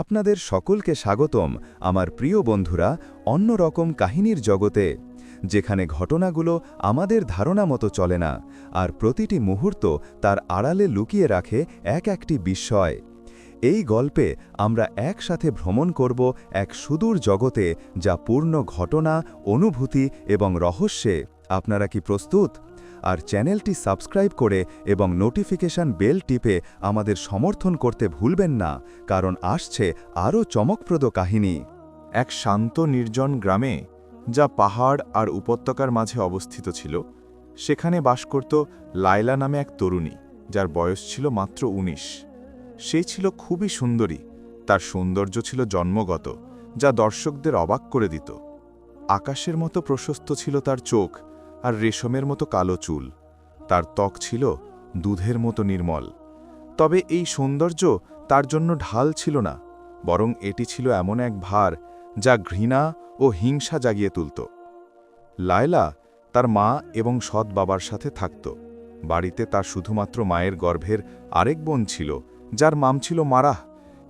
আপনাদের সকলকে স্বাগতম, আমার প্রিয় বন্ধুরা অন্যরকম কাহিনীর জগতে, যেখানে ঘটনাগুলো আমাদের ধারণা মতো চলে না, আর প্রতিটি মুহূর্ত তার আড়ালে লুকিয়ে রাখে এক একটি বিস্ময়। এই গল্পে আমরা একসাথে ভ্রমণ করব এক সুদূর জগতে যা পূর্ণ ঘটনা, অনুভূতি এবং রহস্যে। আপনারা কি প্রস্তুত? আর চ্যানেলটি সাবস্ক্রাইব করে এবং নোটিফিকেশন বেল টিপে আমাদের সমর্থন করতে ভুলবেন না, কারণ আসছে আরও চমকপ্রদ কাহিনী। এক শান্ত নির্জন গ্রামে, যা পাহাড় আর উপত্যকার মাঝে অবস্থিত ছিল, সেখানে বাস করত লায়লা নামে এক তরুণী, যার বয়স ছিল মাত্র ১৯ সে ছিল খুবই সুন্দরী, তার সৌন্দর্য ছিল জন্মগত, যা দর্শকদের অবাক করে দিত। আকাশের মতো প্রশস্ত ছিল তার চোখ আর রেশমের মতো কালো চুল। তার ত্বক ছিল দুধের মতো নির্মল। তবে এই সৌন্দর্য তার জন্য ঢাল ছিল না, বরং এটি ছিল এমন এক ভার যা ঘৃণা ও হিংসা জাগিয়ে তুলত। লায়লা তার মা এবং সৎ বাবার সাথে থাকত। বাড়িতে তার শুধুমাত্র মায়ের গর্ভের আরেক বোন ছিল, যার মাম ছিল মারাহ।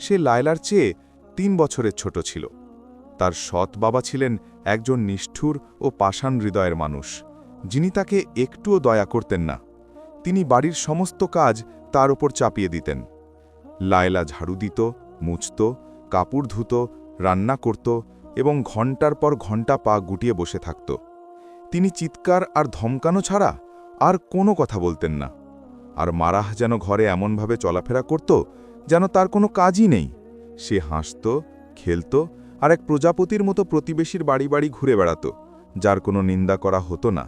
সে লায়লার চেয়ে তিন বছরের ছোট ছিল। তার সৎ বাবা ছিলেন একজন নিষ্ঠুর ও পাষাণ হৃদয়ের মানুষ। যিনি তাকে একটুও দয়া করতেন না। তিনি বাড়ির সমস্ত কাজ তার ওপর চাপিয়ে দিতেন। লায়লা ঝাড়ু দিত, মুছত, কাপড় ধুত, রান্না করত এবং ঘণ্টার পর ঘণ্টা পা গুটিয়ে বসে থাকত। তিনি চিৎকার আর ধমকানো ছাড়া আর কোনো কথা বলতেন না। আর মারাহ যেন ঘরে এমনভাবে চলাফেরা করত যেন তার কোনো কাজই নেই। সে হাসত, খেলত আর এক প্রজাপতির মতো প্রতিবেশীর বাড়ি বাড়ি ঘুরে বেড়াত, যার কোনো নিন্দা করা হতো না।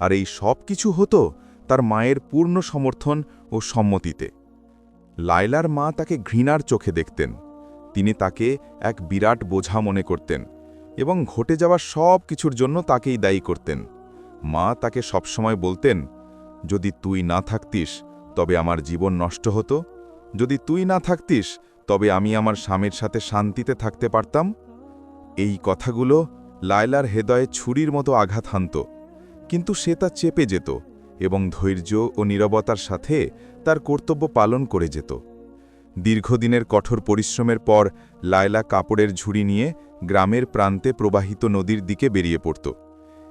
আর এই সব কিছু হতো তার মায়ের পূর্ণ সমর্থন ও সম্মতিতে। লায়লার মা তাকে ঘৃণার চোখে দেখতেন। তিনি তাকে এক বিরাট বোঝা মনে করতেন এবং ঘটে যাওয়া সব কিছুর জন্য তাকেই দায়ী করতেন। মা তাকে সবসময় বলতেন, যদি তুই না থাকতিস, তবে আমার জীবন নষ্ট হতো। যদি তুই না থাকতিস, তবে আমি আমার স্বামীর সাথে শান্তিতে থাকতে পারতাম। এই কথাগুলো লায়লার হৃদয়ে ছুরির মতো আঘাত হানত। কিন্তু সে তা চেপে যেত এবং ধৈর্য ও নীরবতার সাথে তার কর্তব্য পালন করে যেত। দীর্ঘদিনের কঠোর পরিশ্রমের পর লায়লা কাপড়ের ঝুড়ি নিয়ে গ্রামের প্রান্তে প্রবাহিত নদীর দিকে বেরিয়ে পড়ত।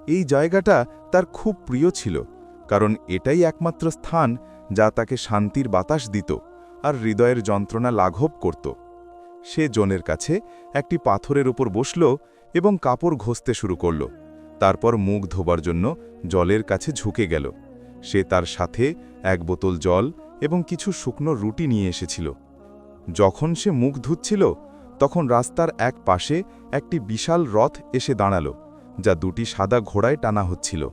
এই জায়গাটা তার খুব প্রিয় ছিল, কারণ এটাই একমাত্র স্থান যা তাকে শান্তির বাতাস দিত আর হৃদয়ের যন্ত্রণা লাঘব করত। সে জনের কাছে একটি পাথরের উপর বসল এবং কাপড় ঘষতে শুরু করল। তারপর মুখ ধোবার জন্য জলের কাছে ঝুঁকে গেল। সে তার সাথে এক বোতল জল এবং কিছু শুকনো রুটি নিয়ে এসেছিল। যখন সে মুখ ধুচ্ছিল, তখন রাস্তার এক পাশে একটি বিশাল রথ এসে দাঁড়াল, যা দুটি সাদা ঘোড়ায় টানা হচ্ছিল।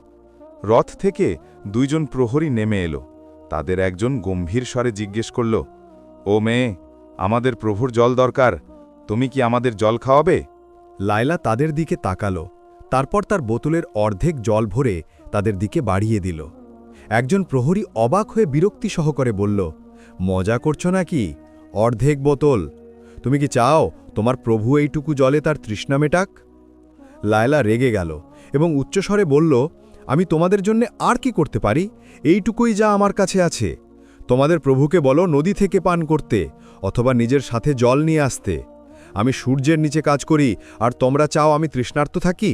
রথ থেকে দুইজন প্রহরী নেমে এলো। তাদের একজন গম্ভীর স্বরে জিজ্ঞেস করল, ও মেয়ে, আমাদের প্রভুর জল দরকার, তুমি কি আমাদের জল খাওয়াবে? লায়লা তাদের দিকে তাকালো। তারপর তার বোতলের অর্ধেক জল ভরে তাদের দিকে বাড়িয়ে দিল। একজন প্রহরী অবাক হয়ে বিরক্তি সহকারে বলল, মজা করছ নাকি? অর্ধেক বোতল। তুমি কি চাও তোমার প্রভু এইটুকু জলে তার তৃষ্ণা মেটাক? লায়লা রেগে গেল এবং উচ্চস্বরে বলল, আমি তোমাদের জন্য আর কি করতে পারি? এইটুকুই যা আমার কাছে আছে। তোমাদের প্রভুকে বলো নদী থেকে পান করতে অথবা নিজের সাথে জল নিয়ে আসতে। আমি সূর্যের নিচে কাজ করি আর তোমরা চাও আমি তৃষ্ণার্ত থাকি?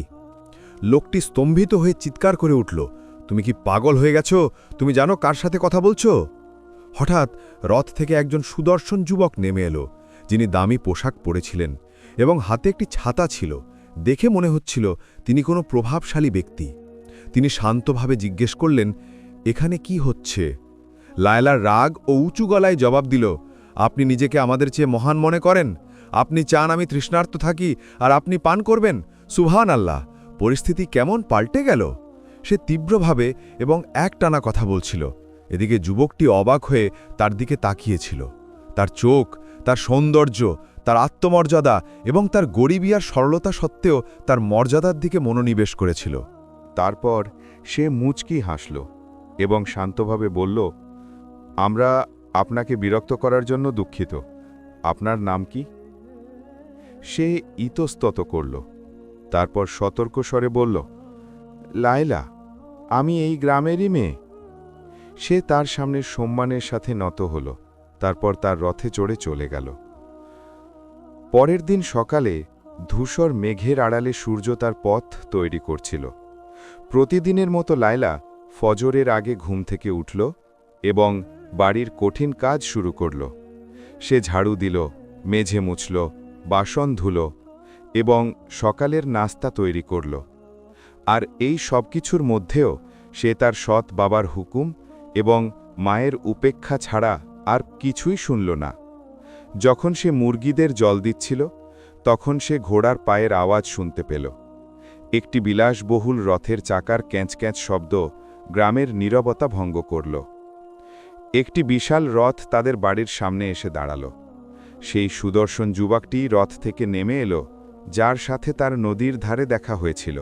লোকটি স্তম্ভিত হয়ে চিৎকার করে উঠল, তুমি কি পাগল হয়ে গেছো? তুমি জানো কার সাথে কথা বলছো? হঠাৎ রথ থেকে একজন সুদর্শন যুবক নেমে এলো, যিনি দামি পোশাক পরেছিলেন এবং হাতে একটি ছাতা ছিল। দেখে মনে হচ্ছিল তিনি কোনো প্রভাবশালী ব্যক্তি। তিনি শান্তভাবে জিজ্ঞেস করলেন, এখানে কি হচ্ছে? লায়লার রাগ ও উঁচু গলায় জবাব দিল, আপনি নিজেকে আমাদের চেয়ে মহান মনে করেন। আপনি চান আমি তৃষ্ণার্ত থাকি আর আপনি পান করবেন। সুভান আল্লাহ পরিস্থিতি কেমন পাল্টে গেল? সে তীব্রভাবে এবং একটানা কথা বলছিল। এদিকে যুবকটি অবাক হয়ে তার দিকে তাকিয়েছিল। তার চোখ, তার সৌন্দর্য, তার আত্মমর্যাদা এবং তার গরিবিয়ার সরলতা সত্ত্বেও তার মর্যাদার দিকে মনোনিবেশ করেছিল। তারপর সে মুচকি হাসল এবং শান্তভাবে বলল, আমরা আপনাকে বিরক্ত করার জন্য দুঃখিত। আপনার নাম কি? সে ইতস্তত করল। তারপর সতর্ক স্বরে বলল, লায়লা, আমি এই গ্রামেরই মেয়ে। সে তার সামনে সম্মানের সাথে নত হল, তারপর তার রথে চড়ে চলে গেল। পরের দিন সকালে ধূসর মেঘের আড়ালে সূর্য তার পথ তৈরি করছিল। প্রতিদিনের মতো লায়লা ফজরের আগে ঘুম থেকে উঠল এবং বাড়ির কঠিন কাজ শুরু করল। সে ঝাড়ু দিল, মেঝে মুছল, বাসন ধুল এবং সকালের নাস্তা তৈরি করল। আর এই সব কিছুর মধ্যেও সে তার সৎ বাবার হুকুম এবং মায়ের উপেক্ষা ছাড়া আর কিছুই শুনল না। যখন সে মুরগিদের জল দিচ্ছিল, তখন সে ঘোড়ার পায়ের আওয়াজ শুনতে পেল। একটি বিলাসবহুল রথের চাকার ক্যাঁচ ক্যাঁচ শব্দ গ্রামের নীরবতা ভঙ্গ করল। একটি বিশাল রথ তাদের বাড়ির সামনে এসে দাঁড়াল। সেই সুদর্শন যুবকটি রথ থেকে নেমে এলো যার সাথে তার নদীর ধারে দেখা হয়েছিল।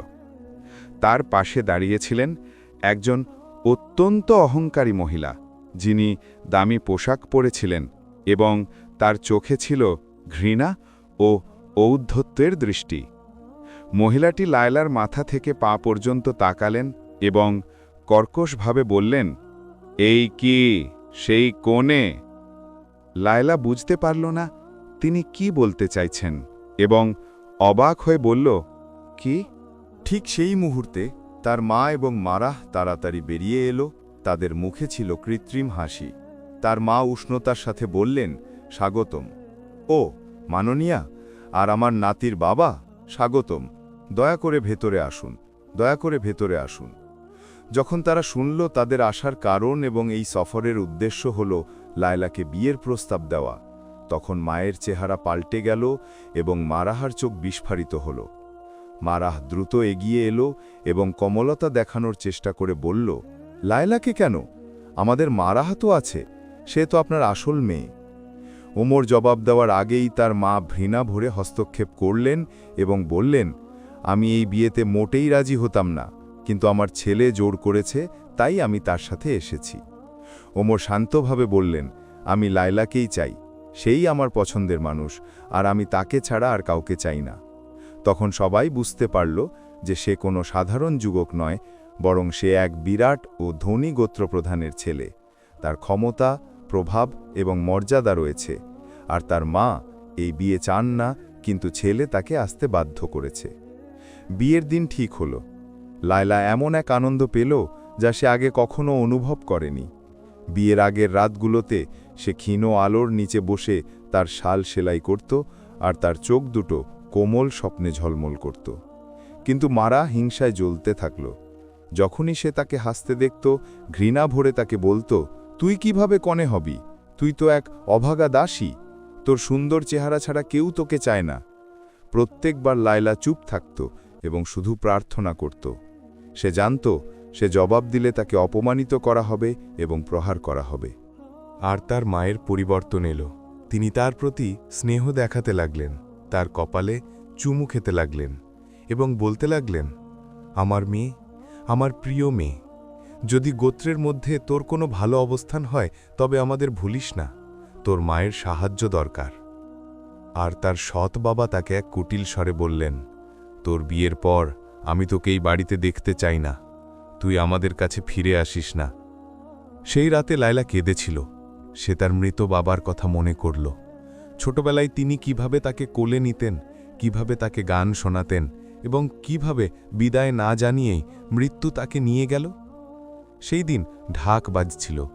তার পাশে দাঁড়িয়েছিলেন একজন অত্যন্ত অহংকারী মহিলা, যিনি দামি পোশাক পরেছিলেন এবং তার চোখে ছিল ঘৃণা ও ঔদ্ধত্যের দৃষ্টি। মহিলাটি লায়লার মাথা থেকে পা পর্যন্ত তাকালেন এবং কর্কশভাবে বললেন, এই কি? সেই কোণে? লায়লা বুঝতে পারল না তিনি কি বলতে চাইছেন এবং অবাক হয়ে বলল, কি? ঠিক সেই মুহূর্তে তার মা এবং মারাহ তাড়াতাড়ি বেরিয়ে এলো। তাদের মুখে ছিল কৃত্রিম হাসি। তার মা উষ্ণতার সাথে বললেন, স্বাগতম। ও, মাননীয়া, আর আমার নাতির বাবা? স্বাগতম। দয়া করে ভেতরে আসুন, দয়া করে ভেতরে আসুন। যখন তারা শুনল তাদের আসার কারণ এবং এই সফরের উদ্দেশ্য হল লায়লাকে বিয়ের প্রস্তাব দেওয়া তখন মায়ের চেহারা পাল্টে গেল এবং মারাহার চোখ বিস্ফারিত হল। মারাহ দ্রুত এগিয়ে এলো এবং কমলতা দেখানোর চেষ্টা করে বলল, লায়লাকে কেন? আমাদের মারাহা তো আছে, সে তো আপনার আসল মেয়ে। ওমর জবাব দেওয়ার আগেই তার মা ঘৃণা ভরে হস্তক্ষেপ করলেন এবং বললেন, আমি এই বিয়েতে মোটেই রাজি হতাম না, কিন্তু আমার ছেলে জোর করেছে, তাই আমি তার সাথে এসেছি। ওমর শান্তভাবে বললেন, আমি লায়লাকেই চাই। সেই আমার পছন্দের মানুষ, আর আমি তাকে ছাড়া আর কাউকে চাই না। তখন সবাই বুঝতে পারল যে সে কোনো সাধারণ যুবক নয়, বরং সে এক বিরাট ও ধনী গোত্রপ্রধানের ছেলে। তার ক্ষমতা, প্রভাব এবং মর্যাদা রয়েছে, আর তার মা এই বিয়ে চান না, কিন্তু ছেলে তাকে আসতে বাধ্য করেছে। বিয়ের দিন ঠিক হলো। লায়লা এমন এক আনন্দ পেল যা সে আগে কখনো অনুভব করেনি। বিয়ের আগের রাতগুলোতে সে ক্ষীণ আলোর নিচে বসে তার শাল সেলাই করত আর তার চোখ দুটো কোমল স্বপ্নে ঝলমল করত। কিন্তু মারা হিংসায় জ্বলতে থাকল। যখনই সে তাকে হাসতে দেখত, ঘৃণা ভরে তাকে বলতো, তুই কীভাবে কনে হবি? তুই তো এক অভাগা দাসী। তোর সুন্দর চেহারা ছাড়া কেউ তোকে চায় না। প্রত্যেকবার লায়লা চুপ থাকত এবং শুধু প্রার্থনা করত। সে জানত সে জবাব দিলে তাকে অপমানিত করা হবে এবং প্রহার করা হবে। আর তার মায়ের পরিবর্তন এলো। তিনি তার প্রতি স্নেহ দেখাতে লাগলেন, তার কপালে চুমু খেতে লাগলেন এবং বলতে লাগলেন, আমার মেয়ে, আমার প্রিয় মেয়ে, যদি গোত্রের মধ্যে তোর কোনো ভালো অবস্থান হয়, তবে আমাদের ভুলিস না, তোর মায়ের সাহায্য দরকার। আর তার সৎ বাবা তাকে এক কুটিল স্বরে বললেন, তোর বিয়ের পর আমি তোকে এই বাড়িতে দেখতে চাই না। তুই আমাদের কাছে ফিরে আসিস না। সেই রাতে লায়লা কেঁদেছিল। সে তার মৃত বাবার কথা মনে করল। ছোটবেলায় তিনি কীভাবে তাকে কোলে নিতেন, কীভাবে তাকে গান শোনাতেন এবং কীভাবে বিদায় না জানিয়েই মৃত্যু তাকে নিয়ে গেল? সেই দিন ঢাক বাজছিল।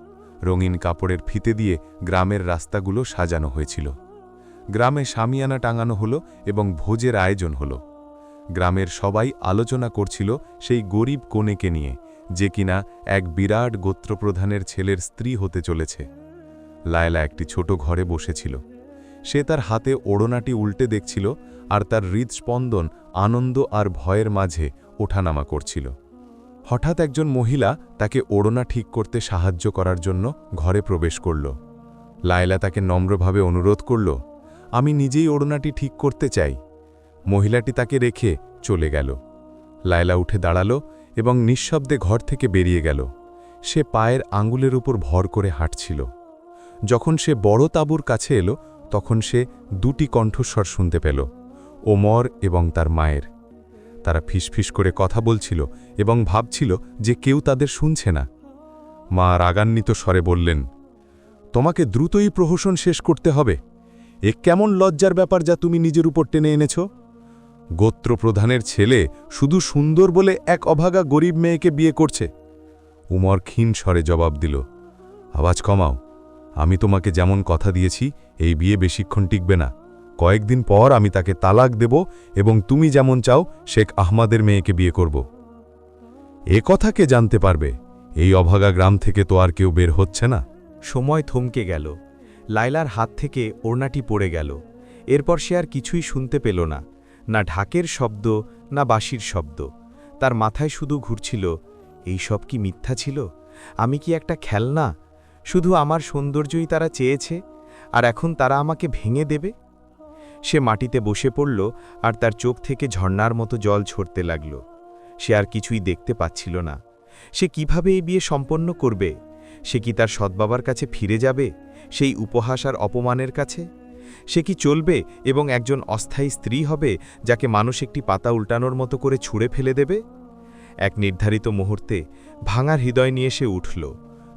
রঙিন কাপড়ের ফিতে দিয়ে গ্রামের রাস্তাগুলো সাজানো হয়েছিল। গ্রামে সামিয়ানা টাঙানো হলো এবং ভোজের আয়োজন হলো। গ্রামের সবাই আলোচনা করছিল সেই গরিব কনেকে নিয়ে, যে কিনা এক বিরাট গোত্রপ্রধানের ছেলের স্ত্রী হতে চলেছে। লায়লা একটি ছোট ঘরে বসেছিল। সে তার হাতে ওড়নাটি উল্টে দেখছিল আর তার হৃদস্পন্দন আনন্দ আর ভয়ের মাঝে ওঠানামা করছিল। হঠাৎ একজন মহিলা তাকে ওড়না ঠিক করতে সাহায্য করার জন্য ঘরে প্রবেশ করল। লায়লা তাকে নম্রভাবে অনুরোধ করল, আমি নিজেই ওড়নাটি ঠিক করতে চাই। মহিলাটি তাকে রেখে চলে গেল। লায়লা উঠে দাঁড়াল এবং নিঃশব্দে ঘর থেকে বেরিয়ে গেল। সে পায়ের আঙ্গুলের উপর ভর করে হাঁটছিল। যখন সে বড় তাঁবুর কাছে এলো, তখন সে দুটি কণ্ঠস্বর শুনতে পেল, ওমর এবং তার মায়ের। তারা ফিসফিস করে কথা বলছিল এবং ভাবছিল যে কেউ তাদের শুনছে না। মা রাগান্বিত স্বরে বললেন, তোমাকে দ্রুতই প্রহসন শেষ করতে হবে। এ কেমন লজ্জার ব্যাপার যা তুমি নিজের উপর টেনে এনেছ? গোত্রপ্রধানের ছেলে শুধু সুন্দর বলে এক অভাগা গরিব মেয়েকে বিয়ে করছে। উমর ক্ষীণ স্বরে জবাব দিল, আওয়াজ কমাও, আমি তোমাকে যেমন কথা দিয়েছি, এই বিয়ে বেশিক্ষণ টিকবে না। কয়েকদিন পর আমি তাকে তালাক দেব এবং তুমি যেমন চাও, শেখ আহমাদের মেয়েকে বিয়ে করব। এ কথা কে জানতে পারবে? এই অভাগা গ্রাম থেকে তো আর কেউ বের হচ্ছে না। সময় থমকে গেল। লাইলার হাত থেকে ওড়নাটি পড়ে গেল। এরপর সে আর কিছুই শুনতে পেল না। না ঢাকের শব্দ, না বাঁশির শব্দ। তার মাথায় শুধু ঘুরছিল, এই সব কি মিথ্যা ছিল? আমি কি একটা খেলনা? শুধু আমার সৌন্দর্যই তারা চেয়েছে, আর এখন তারা আমাকে ভেঙে দেবে? সে মাটিতে বসে পড়ল আর তার চোখ থেকে ঝর্ণার মতো জল ছড়তে লাগল। সে আর কিছুই দেখতে পাচ্ছিল না। সে কীভাবে এই বিয়ে সম্পন্ন করবে? সে কি তার সৎবাবার কাছে ফিরে যাবে? সেই উপহাস আর অপমানের কাছে? সে কি চলবে এবং একজন অস্থায়ী স্ত্রী হবে যাকে মানুষ একটি পাতা উল্টানোর মতো করে ছুঁড়ে ফেলে দেবে? এক নির্ধারিত মুহূর্তে ভাঙার হৃদয় নিয়ে সে উঠল,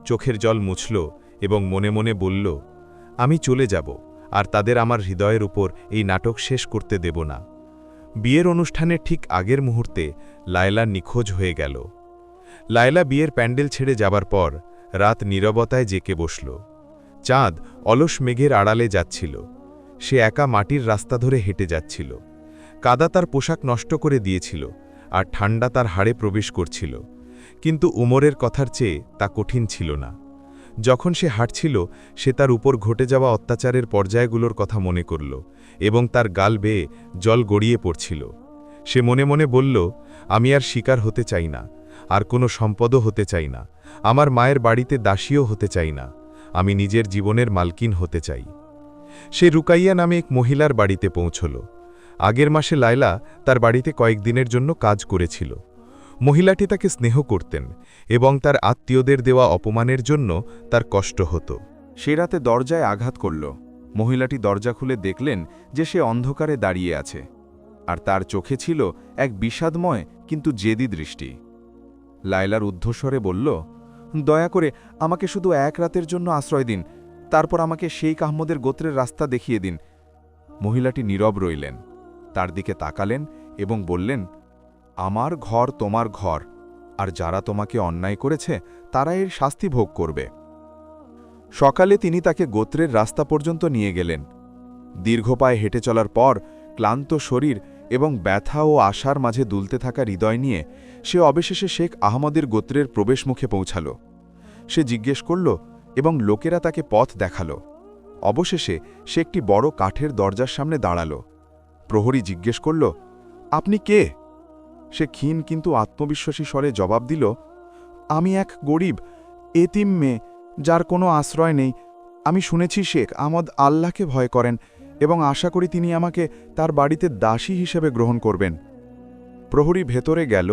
চোখের জল মুছল এবং মনে মনে বলল, আমি চলে যাব, আর তাদের আমার হৃদয়ের উপর এই নাটক শেষ করতে দেব না। বিয়ের অনুষ্ঠানের ঠিক আগের মুহূর্তে লায়লা নিখোঁজ হয়ে গেল। লায়লা বিয়ের প্যান্ডেল ছেড়ে যাবার পর রাত নীরবতায় জেকে বসল। চাঁদ অলস মেঘের আড়ালে যাচ্ছিল। সে একা মাটির রাস্তা ধরে হেঁটে যাচ্ছিল। কাদা তার পোশাক নষ্ট করে দিয়েছিল আর ঠান্ডা তার হাড়ে প্রবেশ করছিল। কিন্তু উমরের কথার চেয়ে তা কঠিন ছিল না। যখন সে হাঁটছিল, সে তার উপর ঘটে যাওয়া অত্যাচারের পর্যায়গুলোর কথা মনে করল এবং তার গাল বেয়ে জল গড়িয়ে পড়ছিল। সে মনে মনে বলল, আমি আর শিকার হতে চাই না, আর কোনো সম্পদও হতে চাই না। আমার মায়ের বাড়িতে দাসীও হতে চাই না। আমি নিজের জীবনের মালকিন হতে চাই। সে রুকাইয়া নামে এক মহিলার বাড়িতে পৌঁছল। আগের মাসে লায়লা তার বাড়িতে কয়েকদিনের জন্য কাজ করেছিল। মহিলাটি তাকে স্নেহ করতেন এবং তার আত্মীয়দের দেওয়া অপমানের জন্য তার কষ্ট হতো। সে রাতে দরজায় আঘাত করল। মহিলাটি দরজা খুলে দেখলেন যে সে অন্ধকারে দাঁড়িয়ে আছে। আর তার চোখে ছিল এক বিষাদময় কিন্তু জেদি দৃষ্টি। লায়লার ঊর্ধ্বস্বরে বলল, দয়া করে আমাকে শুধু এক রাতের জন্য আশ্রয় দিন। তারপর আমাকে সেই কাহমদের গোত্রের রাস্তা দেখিয়ে দিন। মহিলাটি নীরব রইলেন, তার দিকে তাকালেন এবং বললেন, আমার ঘর তোমার ঘর, আর যারা তোমাকে অন্যায় করেছে, তারা এর শাস্তি ভোগ করবে। সকালে তিনি তাকে গোত্রের রাস্তা পর্যন্ত নিয়ে গেলেন। দীর্ঘ পায়ে হেঁটে চলার পর ক্লান্ত শরীর এবং ব্যথা ও আশার মাঝে দুলতে থাকা হৃদয় নিয়ে সে অবশেষে শেখ আহমদের গোত্রের প্রবেশমুখে পৌঁছাল। সে জিজ্ঞেস করল এবং লোকেরা তাকে পথ দেখাল। অবশেষে সে একটি বড় কাঠের দরজার সামনে দাঁড়াল। প্রহরী জিজ্ঞেস করল, আপনি কে? সে ক্ষীণ কিন্তু আত্মবিশ্বাসী স্বরে জবাব দিল, আমি এক গরিব, এতিম মেয়ে, যার কোনো আশ্রয় নেই। আমি শুনেছি শেখ আমদ আল্লাহকে ভয় করেন এবং আশা করি তিনি আমাকে তার বাড়িতে দাসী হিসেবে গ্রহণ করবেন। প্রহরী ভেতরে গেল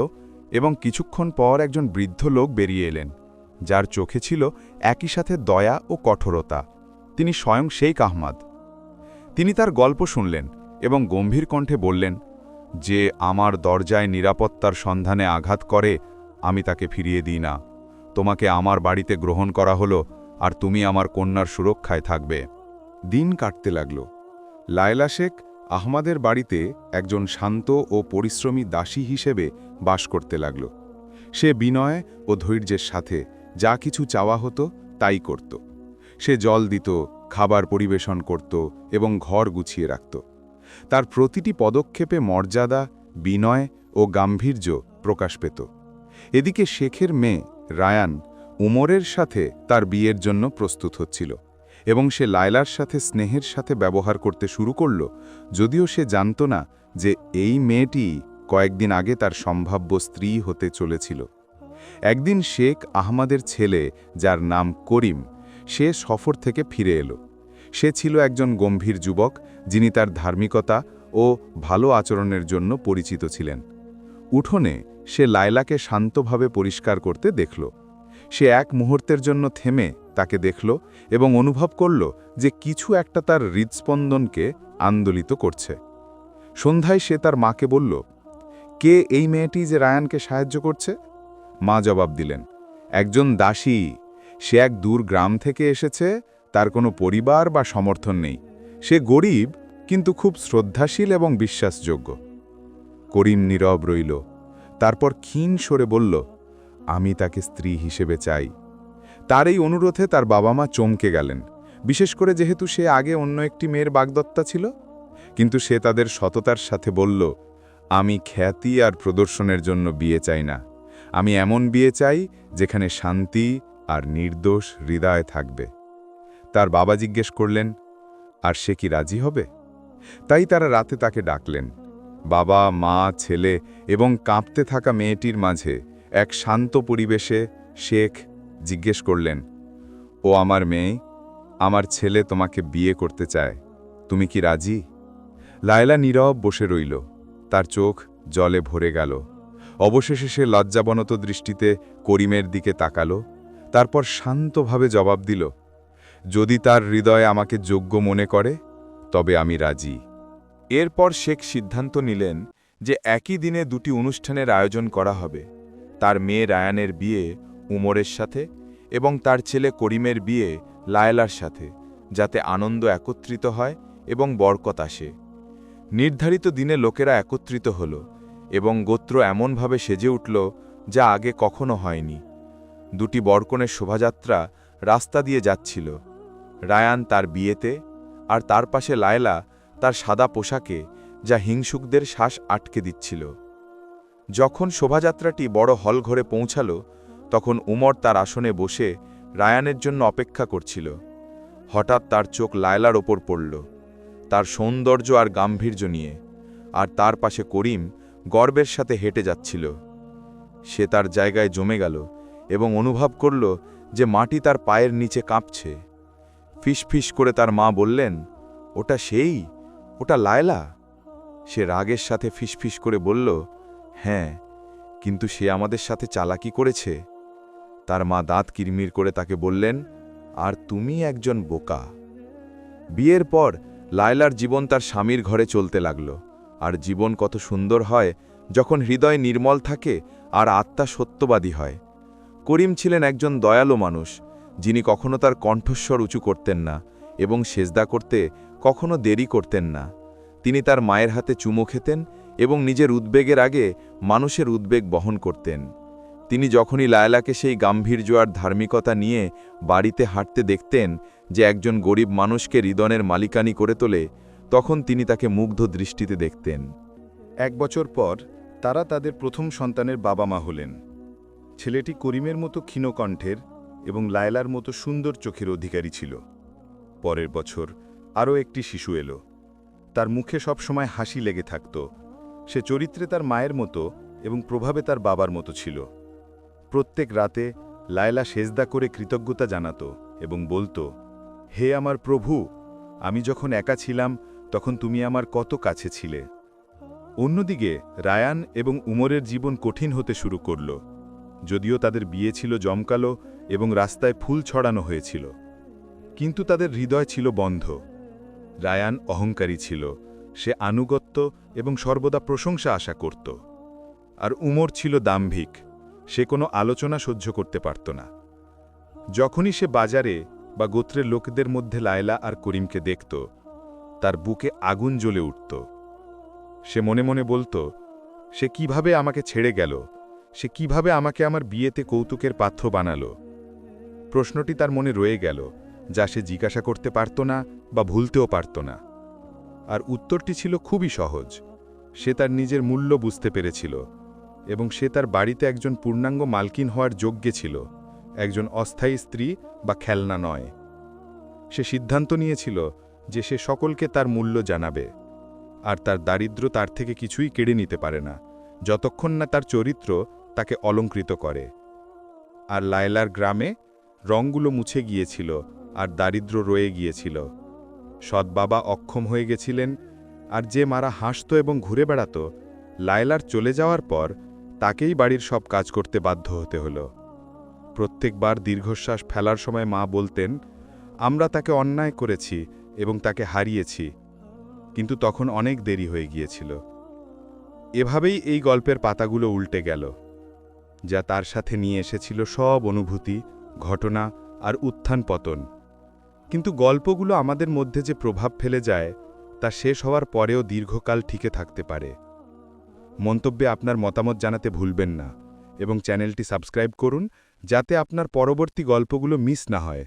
এবং কিছুক্ষণ পর একজন বৃদ্ধ লোক বেরিয়ে এলেন। যার চোখে ছিল একই সাথে দয়া ও কঠোরতা। তিনি স্বয়ং শেখ আহমাদ। তিনি তার গল্প শুনলেন এবং গম্ভীর কণ্ঠে বললেন, যে আমার দরজায় নিরাপত্তার সন্ধানে আঘাত করে, আমি তাকে ফিরিয়ে দিই না। তোমাকে আমার বাড়িতে গ্রহণ করা হলো আর তুমি আমার কন্যার সুরক্ষায় থাকবে। দিন কাটতে লাগল। লায়লা শেখ আহমাদের বাড়িতে একজন শান্ত ও পরিশ্রমী দাসী হিসেবে বাস করতে লাগল। সে বিনয় ও ধৈর্যের সাথে যা কিছু চাওয়া হতো, তাই করত। সে জল দিত, খাবার পরিবেশন করত এবং ঘর গুছিয়ে রাখত। তার প্রতিটি পদক্ষেপে মর্যাদা, বিনয় ও গাম্ভীর্য প্রকাশ পেত। এদিকে শেখের মেয়ে রায়ান উমরের সাথে তার বিয়ের জন্য প্রস্তুত হচ্ছিল এবং সে লায়লার সাথে স্নেহের সাথে ব্যবহার করতে শুরু করল, যদিও সে জানত না যে এই মেয়েটি কয়েকদিন আগে তার সম্ভাব্য স্ত্রী হতে চলেছিল। একদিন শেখ আহমদের ছেলে, যার নাম করিম, সে সফর থেকে ফিরে এলো। সে ছিল একজন গম্ভীর যুবক, যিনি তার ধার্মিকতা ও ভালো আচরণের জন্য পরিচিত ছিলেন। উঠোনে সে লায়লাকে শান্তভাবে পরিষ্কার করতে দেখল। সে এক মুহূর্তের জন্য থেমে তাকে দেখল এবং অনুভব করল যে কিছু একটা তার হৃদস্পন্দনকে আন্দোলিত করছে। সন্ধ্যায় সে তার মাকে বলল, কে এই মেয়েটি যে রায়ানকে সাহায্য করছে? মা জবাব দিলেন, একজন দাসী, সে এক দূর গ্রাম থেকে এসেছে, তার কোনো পরিবার বা সমর্থন নেই। সে গরিব, কিন্তু খুব শ্রদ্ধাশীল এবং বিশ্বাসযোগ্য। করিম নীরব রইল, তারপর ক্ষীণ সরে বলল, আমি তাকে স্ত্রী হিসেবে চাই। তার এই অনুরোধে তার বাবা মা চমকে গেলেন, বিশেষ করে যেহেতু সে আগে অন্য একটি মেয়ের বাগদত্তা ছিল। কিন্তু সে তাদের সততার সাথে বলল, আমি খ্যাতি আর প্রদর্শনের জন্য বিয়ে চাই না। আমি এমন বিয়ে চাই যেখানে শান্তি আর নির্দোষ হৃদয় থাকবে। তার বাবা জিজ্ঞেস করলেন, আর সে কি রাজি হবে? তাই তারা রাতে তাকে ডাকলেন। বাবা, মা, ছেলে এবং কাঁপতে থাকা মেয়েটির মাঝে এক শান্ত পরিবেশে শেখ জিজ্ঞেস করলেন, ও আমার মেয়ে, আমার ছেলে তোমাকে বিয়ে করতে চায়, তুমি কি রাজি? লায়লা নীরব বসে রইল, তার চোখ জলে ভরে গেল। অবশেষে সে লজ্জাবনত দৃষ্টিতে করিমের দিকে তাকালো, তারপর শান্তভাবে জবাব দিল, যদি তার হৃদয় আমাকে যোগ্য মনে করে, তবে আমি রাজি। এরপর শেখ সিদ্ধান্ত নিলেন যে একই দিনে দুটি অনুষ্ঠানের আয়োজন করা হবে, তার মেয়ে রায়ানের বিয়ে উমরের সাথে এবং তার ছেলে করিমের বিয়ে লায়লার সাথে, যাতে আনন্দ একত্রিত হয় এবং বরকত আসে। নির্ধারিত দিনে লোকেরা একত্রিত হল এবং গোত্র এমনভাবে সেজে উঠল যা আগে কখনো হয়নি। দুটি বরকনের শোভাযাত্রা রাস্তা দিয়ে যাচ্ছিল। রায়ান তার বিয়েতে আর তার পাশে লায়লা তার সাদা পোশাকে যা হিংসুকদের শ্বাস আটকে দিচ্ছিল। যখন শোভাযাত্রাটি বড় হল ঘরে পৌঁছাল, তখন উমর তার আসনে বসে রায়ানের জন্য অপেক্ষা করছিল। হঠাৎ তার চোখ লায়লার ওপর পড়ল। তার সৌন্দর্য আর গাম্ভীর্য নিয়ে। আর তার পাশে করিম গর্বের সাথে হেঁটে যাচ্ছিল। সে তার জায়গায় জমে গেল এবং অনুভব করল যে মাটি তার পায়ের নিচে কাঁপছে। ফিসফিস করে তার মা বললেন, ওটা সেই? ওটা লায়লা? সে রাগের সাথে ফিসফিস করে বলল হ্যাঁ কিন্তু সে আমাদের সাথে চালাকি করেছে। তার মা দাঁত কিরমির করে তাকে বললেন, আর তুমি একজন বোকা। বিয়ের পর লায়লার জীবন তার স্বামীর ঘরে চলতে লাগল। আর জীবন কত সুন্দর হয় যখন হৃদয় নির্মল থাকে আর আত্মা সত্যবাদী হয়। করিম ছিলেন একজন দয়ালু মানুষ, যিনি কখনো তার কণ্ঠস্বর উঁচু করতেন না এবং সেজদা করতে কখনো দেরি করতেন না। তিনি তার মায়ের হাতে চুমো খেতেন এবং নিজের উদ্বেগের আগে মানুষের উদ্বেগ বহন করতেন। তিনি যখনই লায়লাকে সেই গাম্ভীর্য আর ধার্মিকতা নিয়ে বাড়িতে হাঁটতে দেখতেন যে একজন গরিব মানুষকে হৃদনের মালিকানি করে তোলে তখন তিনি তাকে মুগ্ধ দৃষ্টিতে দেখতেন। এক বছর পর, তারা তাদের প্রথম সন্তানের বাবা মা হলেন। ছেলেটি করিমের মতো ক্ষীণকণ্ঠের এবং লায়লার মতো সুন্দর চোখের অধিকারী ছিল। পরের বছর আরও একটি শিশু এলো। তার মুখে সবসময় হাসি লেগে থাকত। সে চরিত্রে তার মায়ের মতো এবং প্রভাবে তার বাবার মতো ছিল। প্রত্যেক রাতে লায়লা সেজদা করে কৃতজ্ঞতা জানাত এবং বলতো, হে আমার প্রভু, আমি যখন একা ছিলাম তখন তুমি আমার কত কাছে ছিলে। অন্যদিকে, রায়ান এবং উমরের জীবন কঠিন হতে শুরু করল। যদিও তাদের বিয়ে ছিল জমকালো এবং রাস্তায় ফুল ছড়ানো হয়েছিল। কিন্তু তাদের হৃদয় ছিল বন্ধ। রায়ান অহংকারী ছিল। সে আনুগত্য এবং সর্বদা প্রশংসা আশা করত। আর উমর ছিল দাম্ভিক। সে কোনো আলোচনা সহ্য করতে পারত না। যখনই সে বাজারে বা গোত্রের লোকদের মধ্যে লায়লা আর করিমকে দেখত তার বুকে আগুন জ্বলে উঠত। সে মনে মনে বলতো, সে কীভাবে আমাকে ছেড়ে গেল? সে কীভাবে আমাকে আমার বিয়েতে কৌতুকের পাত্র বানালো? প্রশ্নটি তার মনে রয়ে গেল, যা সে জিজ্ঞাসা করতে পারত না বা ভুলতেও পারত না। আর উত্তরটি ছিল খুবই সহজ, সে তার নিজের মূল্য বুঝতে পেরেছিল এবং সে তার বাড়িতে একজন পূর্ণাঙ্গ মালকিন হওয়ার যোগ্যে ছিল, একজন অস্থায়ী স্ত্রী বা খেলনা নয়। সে সিদ্ধান্ত নিয়েছিল যে সে সকলকে তার মূল্য জানাবে, আর তার দারিদ্র তার থেকে কিছুই কেড়ে নিতে পারে না, যতক্ষণ না তার চরিত্র তাকে অলঙ্কৃত করে। আর লায়লার গ্রামে রঙগুলো মুছে গিয়েছিল, আর দারিদ্র রয়ে গিয়েছিল। সৎ বাবা অক্ষম হয়ে গেছিলেন, আর যে মারা হাসত এবং ঘুরে বেড়াত, লায়লার চলে যাওয়ার পর তাকেই বাড়ির সব কাজ করতে বাধ্য হতে হলো। প্রত্যেকবার দীর্ঘশ্বাস ফেলার সময় মা বলতেন, আমরা তাকে অন্যায় করেছি এবং তাকে হারিয়েছি। কিন্তু তখন অনেক দেরি হয়ে গিয়েছিল। এভাবেই এই গল্পের পাতাগুলো উল্টে গেল, যা তার সাথে নিয়ে এসেছিল সব অনুভূতি, ঘটনা আর উত্থান পতন। কিন্তু গল্পগুলো আমাদের মধ্যে যে প্রভাব ফেলে যায়, তা শেষ হওয়ার পরেও দীর্ঘকাল ঠিকে থাকতে পারে। মন্তব্যে আপনার মতামত জানাতে ভুলবেন না, এবং চ্যানেলটি সাবস্ক্রাইব করুন, যাতে আপনার পরবর্তী গল্পগুলো মিস না হয়।